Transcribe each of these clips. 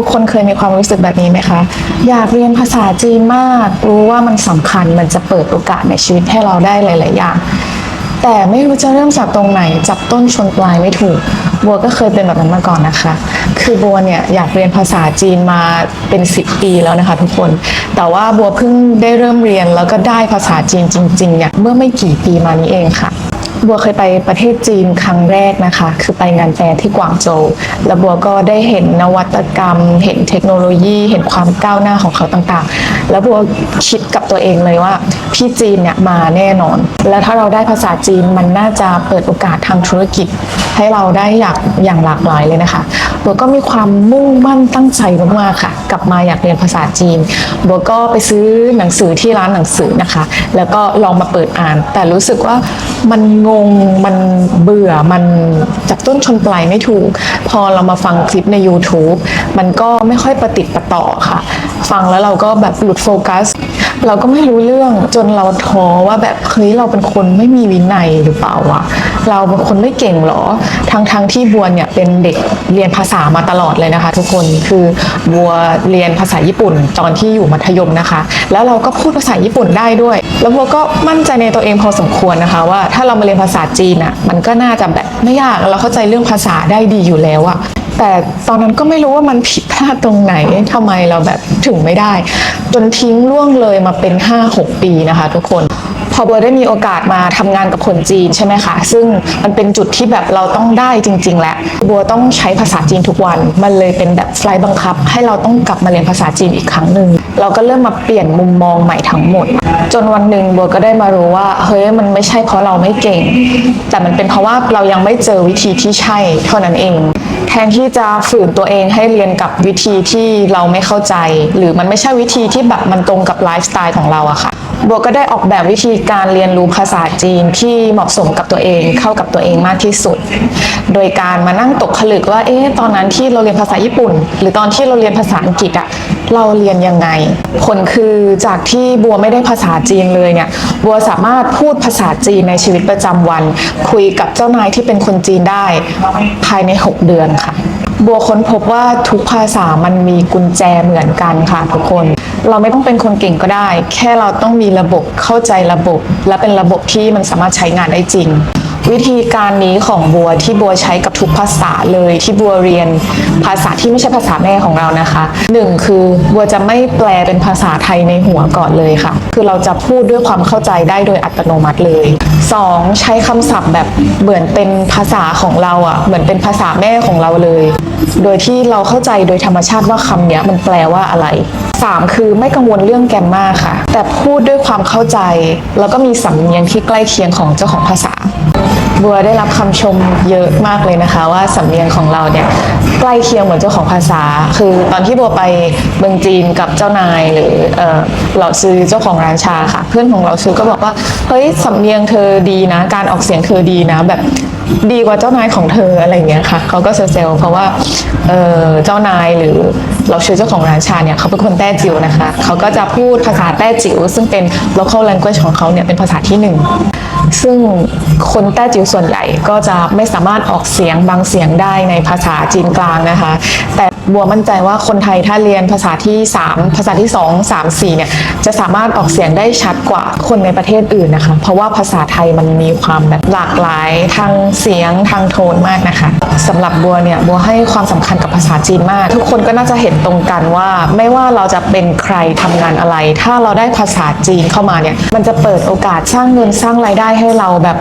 ทุกคนเคยมีความรู้สึกแบบนี้ไหมคะ อยากเรียนภาษาจีนมาก รู้ว่ามันสำคัญมันจะเปิดโอกาสในชีวิตให้เราได้หลาย ๆ อย่าง แต่ไม่รู้จะเริ่มจากตรงไหนจับต้นชนปลายไม่ถูกบัวก็เคยเป็นแบบนั้นมาก่อนนะคะ คือบัวเนี่ยอยากเรียนภาษาจีนมาเป็น 10 ปีแล้วนะคะทุกคน แต่ว่าบัวเพิ่งได้เริ่มเรียนแล้วก็ได้ภาษาจีนจริงๆเนี่ยเมื่อไม่กี่ปีมานี้เองค่ะ บัวเคยไปประเทศจีนครั้งแรกนะคะ คือไปงานแฟร์ที่กวางโจวแล้วบัวก็ได้เห็นนวัตกรรม เห็นเทคโนโลยี เห็นความก้าวหน้าของเขาต่างๆ แล้วบัวคิดกับตัวเองเลยว่าพี่จีนเนี่ยมาแน่นอน แล้วถ้าเราได้ภาษาจีนมันน่าจะเปิดโอกาสทางธุรกิจ ให้เราได้อยากอย่างหลากหลายเลยนะคะ บัวก็มีความมุ่งมั่นตั้งใจมากๆค่ะ กลับมาอยากเรียนภาษาจีนบัวก็ไปซื้อหนังสือที่ร้านหนังสือนะคะ แล้วก็ลองมาเปิดอ่าน แต่รู้สึกว่ามันงงมันเบื่อมันจับต้นชนปลายไม่ถูก พอเรามาฟังคลิปใน YouTube มันก็ไม่ค่อยประติดประต่อค่ะ ฟังแล้วเราก็แบบหลุดโฟกัส เราก็ไม่รู้เรื่องจนเราท้อว่าแบบเฮ้ยเราเป็นคนไม่มีวินัยหรือเปล่าวะเราเป็นคนไม่เก่งหรอ ทั้งทั้งที่บัวเนี่ยเป็นเด็กเรียนภาษามาตลอดเลยนะคะ ทุกคนคือบัวเรียนภาษาญี่ปุ่นตอนที่อยู่มัธยมนะคะ แล้วเราก็พูดภาษาญี่ปุ่นได้ด้วย แล้วบัวก็มั่นใจในตัวเองพอสมควรนะคะ ว่าถ้าเรามาเรียนภาษาจีนอะมันก็น่าจะแบบไม่ยากเราเข้าใจเรื่องภาษาได้ดีอยู่แล้วอะ แต่ตอนนั้นก็ไม่รู้ว่ามันผิดพลาดตรงไหนทำไมเราแบบถึงไม่ได้ จนทิ้งล่วงเลยมาเป็น 5-6 ปีนะคะทุกคน อบัวได้มีโอกาสมาทำงานกับคนจีนใช่ไหมคะซึ่งมันเป็นจุดที่แบบเราต้องได้จริง ๆ แหละบัวต้องใช้ภาษาจีนทุกวัน มันเลยเป็นแบบไฟล์บังคับ ให้เราต้องกลับมาเรียนภาษาจีนอีกครั้งหนึ่งเราก็เริ่มมาเปลี่ยนมุมมองใหม่ทั้งหมด จนวันหนึ่งบัวก็ได้มารู้ว่าเฮ้ยมันไม่ใช่เพราะเราไม่เก่ง แต่มันเป็นเพราะว่าเรายังไม่เจอวิธีที่ใช่เท่านั้นเองแทนที่จะฝืนตัวเองให้เรียนกับวิธีที่เราไม่เข้าใจ หรือมันไม่ใช่วิธีที่แบบมันตรงกับไลฟ์สไตล์ของเราอะค่ะ บัวก็ได้ออกแบบวิธีการเรียนรู้ภาษาจีนที่เหมาะสมกับตัวเองเข้ากับตัวเองมากที่สุด โดยการมานั่งตกผลึกว่าเอ๊ะตอนนั้นที่เราเรียนภาษาญี่ปุ่น หรือตอนที่เราเรียนภาษาอังกฤษอะเราเรียนยังไง ผลคือจากที่บัวไม่ได้ภาษาจีนเลยเนี่ยบัวสามารถพูดภาษาจีนในชีวิตประจำวัน คุยกับเจ้านายที่เป็นคนจีนได้ภายใน 6 เดือนค่ะ บัวค้นพบว่าทุกภาษามันมีกุญแจเหมือนกันค่ะทุกคน เราไม่ต้องเป็นคนเก่งก็ได้ แค่เราต้องมีระบบเข้าใจระบบ และเป็นระบบที่มันสามารถใช้งานได้จริง วิธีการนี้ของบัวที่บัวใช้กับทุกภาษาเลยที่บัวเรียนภาษาที่ไม่ใช่ภาษาแม่ของเรานะคะหนึ่งคือบัวจะไม่แปลเป็นภาษาไทยในหัวก่อนเลยค่ะ คือเราจะพูดด้วยความเข้าใจได้โดยอัตโนมัติเลยสองใช้คำศัพท์แบบเหมือนเป็นภาษาของเราอะเหมือนเป็นภาษาแม่ของเราเลย โดยที่เราเข้าใจโดยธรรมชาติว่าคำเนี้ยมันแปลว่าอะไร 3 คือไม่กังวลเรื่องแกรมมาค่ะ แต่พูดด้วยความเข้าใจ แล้วก็มีสำเนียงที่ใกล้เคียงของเจ้าของภาษา บัวได้รับคำชมเยอะมากเลยนะคะ ว่าสำเนียงของเราเนี่ยใกล้เคียงเหมือนเจ้าของภาษา คือตอนที่บัวไปเมืองจีนกับเจ้านายหรือเออเราซื้อเจ้าของร้านชาค่ะ เพื่อนของเราซื้อก็บอกว่าเฮ้ยสำเนียงเธอดีนะ การออกเสียงเธอดีนะ แบบดีกว่าเจ้านายของเธออะไรอย่างเงี้ยค่ะเขาก็เซลล์เพราะว่าเออเจ้านายหรือเราชื่อเจ้าของร้านชาเนี่ยเขาเป็นคนแต้จิ๋วนะคะเขาก็จะพูดภาษาแต้จิ๋วซึ่งเป็น local language ของเขาเนี่ยเป็นภาษาที่หนึ่ง ซึ่งคนแต้จิ๋วส่วนใหญ่ก็จะไม่สามารถออกเสียงบางเสียงได้ในภาษาจีนกลางนะคะ แต่บัวมั่นใจว่าคนไทยถ้าเรียนภาษาที่ 3 ภาษาที่ 2 3 4เนี่ยจะสามารถออกเสียงได้ชัดกว่าคนในประเทศอื่นนะคะ เพราะว่าภาษาไทยมันมีความแบบหลากหลายทางเสียงทางโทนมากนะคะสำหรับบัวเนี่ยบัวให้ความสำคัญกับภาษาจีนมาก ทุกคนก็น่าจะเห็นตรงกันว่า ไม่ว่าเราจะเป็นใครทำงานอะไร ถ้าเราได้ภาษาจีนเข้ามาเนี่ยมันจะเปิดโอกาสสร้างเงินสร้างรายได้ให้เราแบบ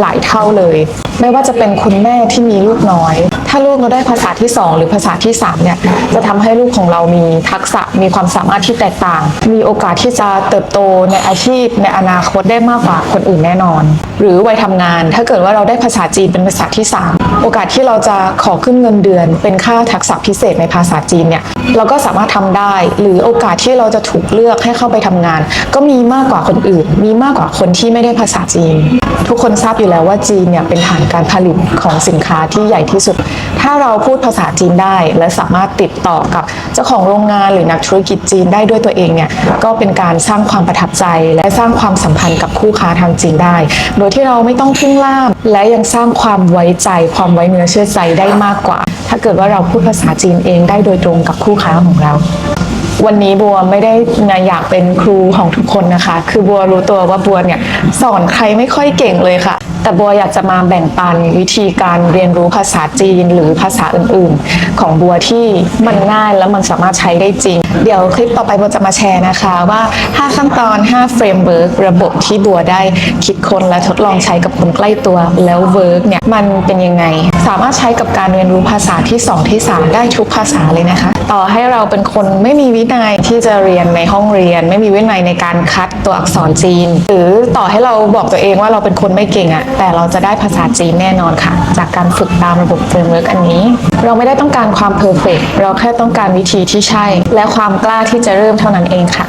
หลายเท่าเลย ไม่ว่าจะเป็นคุณแม่ที่มีลูกน้อย ถ้าลูกเราได้ภาษาที่ 2 หรือภาษาที่3เนี่ยจะทำให้ลูกของเรามีทักษะมีความสามารถที่แตกต่าง มีโอกาสที่จะเติบโตในอาชีพ ในอนาคตได้มากกว่าคนอื่นแน่นอน หรือวัยทำงาน ถ้าเกิดว่าเราได้ภาษาจีนเป็นภาษาที่3 โอกาสที่เราจะขอขึ้นเงินเดือน เป็นค่าทักษะพิเศษในภาษาจีนเนี่ยเราก็สามารถทำได้ หรือโอกาสที่เราจะถูกเลือกให้เข้าไปทำงาน ก็มีมากกว่าคนอื่น มีมากกว่าคนที่ไม่ได้ภาษาจีน ทุกคนทราบอยู่แล้วว่าจีนเนี่ยเป็นฐานการผลิตของสินค้าที่ใหญ่ที่สุด ถ้าเราพูดภาษาจีนได้ และสามารถติดต่อกับเจ้าของโรงงานหรือนักธุรกิจจีนได้ด้วยตัวเองเนี่ยก็เป็นการสร้างความประทับใจ และสร้างความสัมพันธ์กับคู่ค้าทางจีนได้ โดยที่เราไม่ต้องพึ่งล่ามและยังสร้างความไว้ใจความไว้เนื้อเชื่อใจได้มากกว่า ถ้าเกิดว่าเราพูดภาษาจีนเองได้โดยตรงกับคู่ค้าของเรา วันนี้บัวไม่ได้อยากเป็นครูของทุกคนนะคะ คือบัวรู้ตัวว่าบัวเนี่ยสอนใครไม่ค่อยเก่งเลยค่ะ แต่บัวอยากจะมาแบ่งปันวิธีการเรียนรู้ภาษาจีนหรือภาษาอื่นๆ ของบัวที่มันง่ายแล้วมันสามารถใช้ได้จริง เดี๋ยวคลิปต่อไปบัวจะมาแชร์นะคะว่า 5 ขั้นตอน 5 เฟรมเวิร์กระบบที่บัวได้คิดค้นและทดลองใช้กับคนใกล้ตัวแล้วเวิร์กเนี่ยมันเป็นยังไง สามารถใช้กับการเรียนรู้ภาษาที่ 2 ที่ 3 ได้ทุกภาษาเลยนะคะ ต่อให้เราเป็นคนไม่มีวินัยที่จะเรียนในห้องเรียน ไม่มีวินัยในการคัดตัวอักษรจีน หรือต่อให้เราบอกตัวเองว่าเราเป็นคนไม่เก่งอะแต่เราจะได้ภาษาจีนแน่นอนค่ะ จากการฝึกตามระบบเฟรมเวิร์กอันนี้ เราไม่ได้ต้องการความเพอร์เฟกเราแค่ต้องการวิธีที่ใช่ และความกล้าที่จะเริ่มเท่านั้นเองค่ะ